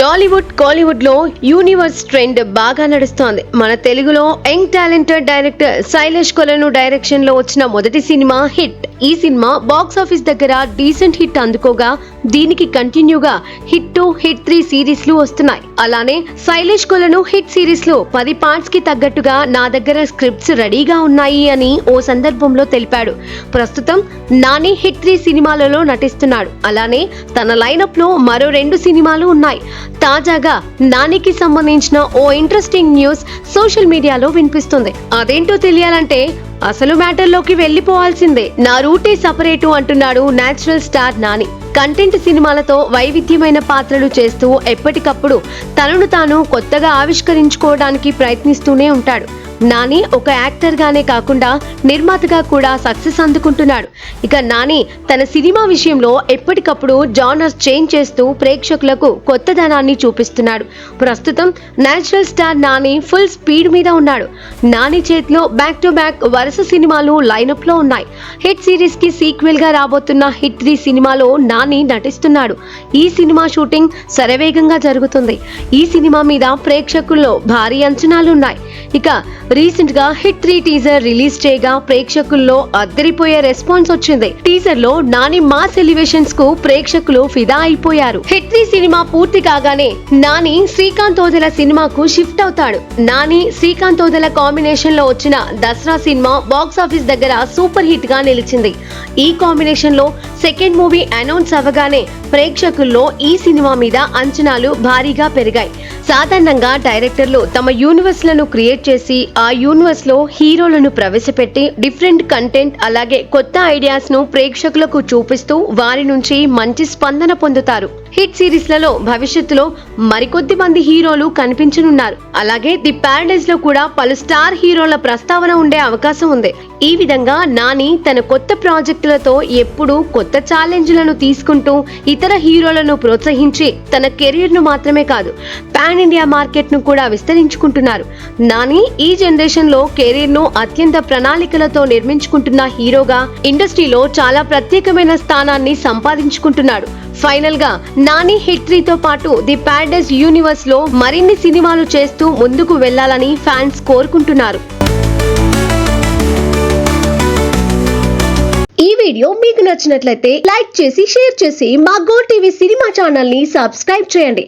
Tollywood కాలీవుడ్లో universe trend బాగా నడుస్తోంది. మన తెలుగులో యంగ్ టాలెంటెడ్ డైరెక్టర్ శైలేష్ కొలను డైరెక్షన్లో వచ్చిన మొదటి సినిమా హిట్. ఈ సినిమా బాక్స్ ఆఫీస్ దగ్గర డీసెంట్ హిట్ అందుకోగా దీనికి కంటిన్యూగా హిట్ టూ హిట్ త్రీ సిరీస్లు వస్తున్నాయి. అలానే శైలేష్ కొలను హిట్ సిరీస్లో పది పార్ట్స్కి తగ్గట్టుగా నా దగ్గర స్క్రిప్ట్స్ రెడీగా ఉన్నాయి అని ఓ సందర్భంలో తెలిపాడు. ప్రస్తుతం నాని హిట్ త్రీ సినిమాలలో నటిస్తున్నాడు. అలానే తన లైనప్లో మరో రెండు సినిమాలు ఉన్నాయి. తాజాగా నానికి సంబంధించిన ఓ ఇంట్రెస్టింగ్ న్యూస్ సోషల్ మీడియాలో వినిపిస్తుంది. అదేంటో తెలియాలంటే అసలు మ్యాటర్లోకి వెళ్ళిపోవాల్సిందే. నా రూటే సపరేటు అంటున్నాడు నేచురల్ స్టార్ నాని. కంటెంట్ సినిమాలతో వైవిధ్యమైన పాత్రలు చేస్తూ ఎప్పటికప్పుడు తనను తాను కొత్తగా ఆవిష్కరించుకోవడానికి ప్రయత్నిస్తూనే ఉంటాడు. నాని ఒక యాక్టర్ గానే కాకుండా నిర్మాతగా కూడా సక్సెస్ అందుకుంటున్నాడు. ఇక నాని తన సినిమా విషయంలో ఎప్పటికప్పుడు జానర్స్ చేంజ్ చేస్తూ ప్రేక్షకులకు కొత్తదనాన్ని చూపిస్తున్నాడు. ప్రస్తుతం natural star Nani full speed మీద ఉన్నాడు. నాని చేతిలో బ్యాక్ టు బ్యాక్ వరుస సినిమాలు లైనప్లో ఉన్నాయి. హిట్ సిరీస్కి సీక్వెల్గా రాబోతున్న హిట్ త్రీ సినిమాలో నాని నటిస్తున్నాడు. ఈ సినిమా షూటింగ్ శరవేగంగా జరుగుతుంది. ఈ సినిమా మీద ప్రేక్షకుల్లో భారీ అంచనాలు ఉన్నాయి ఇక రీసెంట్గా హిట్ త్రీ టీజర్ రిలీజ్ చేయగా ప్రేక్షకుల్లో అద్దరిపోయే రెస్పాన్స్ వచ్చింది. టీజర్లో నాని మాస్ ఎలివేషన్స్కు ప్రేక్షకులు ఫిదా అయిపోయారు. హిట్ త్రీ సినిమా పూర్తి కాగానే నాని శ్రీకాంత్ ఓదెల సినిమాకు షిఫ్ట్ అవుతాడు. నాని శ్రీకాంత్ ఓదెల కాంబినేషన్లో వచ్చిన దసరా సినిమా బాక్స్ ఆఫీస్ దగ్గర సూపర్ హిట్గా నిలిచింది. ఈ కాంబినేషన్లో సెకండ్ మూవీ అనౌన్స్ అవ్వగానే ప్రేక్షకుల్లో ఈ సినిమా మీద అంచనాలు భారీగా పెరిగాయి. సాధారణంగా డైరెక్టర్లు తమ యూనివర్స్లను క్రియేట్ చేసి ఆ యూనివర్స్లో హీరోలను ప్రవేశపెట్టి డిఫరెంట్ కంటెంట్ అలాగే కొత్త ఐడియాస్ను ప్రేక్షకులకు చూపిస్తూ వారి నుంచి మంచి స్పందన పొందుతారు. హిట్ సిరీస్లలో భవిష్యత్తులో మరికొద్ది మంది హీరోలు కనిపించనున్నారు. అలాగే ది ప్యారడైజ్లో కూడా పలు స్టార్ హీరోల ప్రస్తావన ఉండే అవకాశం ఉంది. ఈ విధంగా నాని తన కొత్త ప్రాజెక్టులతో ఎప్పుడూ కొత్త ఛాలెంజ్లను తీసుకుంటూ ఇతర హీరోలను ప్రోత్సహించి తన కెరీర్ను మాత్రమే కాదు పాన్ ఇండియా మార్కెట్ను కూడా విస్తరించుకుంటున్నారు. నాని ఈ జనరేషన్లో కెరీర్ను అత్యంత ప్రణాళికలతో నిర్మించుకుంటున్న హీరోగా ఇండస్ట్రీలో చాలా ప్రత్యేకమైన స్థానాన్ని సంపాదించుకుంటున్నాడు. ఫైనల్గా నాని హిట్ త్రీతో పాటు ది ప్యారడైజ్ యూనివర్స్లో మరిన్ని సినిమాలు చేస్తూ ముందుకు వెళ్ళాలని ఫ్యాన్స్ కోరుకుంటున్నారు. ఈ వీడియో మీకు నచ్చినట్లయితే లైక్ చేసి షేర్ చేసి మా గో టీవీ సినిమా ఛానల్ని సబ్స్క్రైబ్ చేయండి.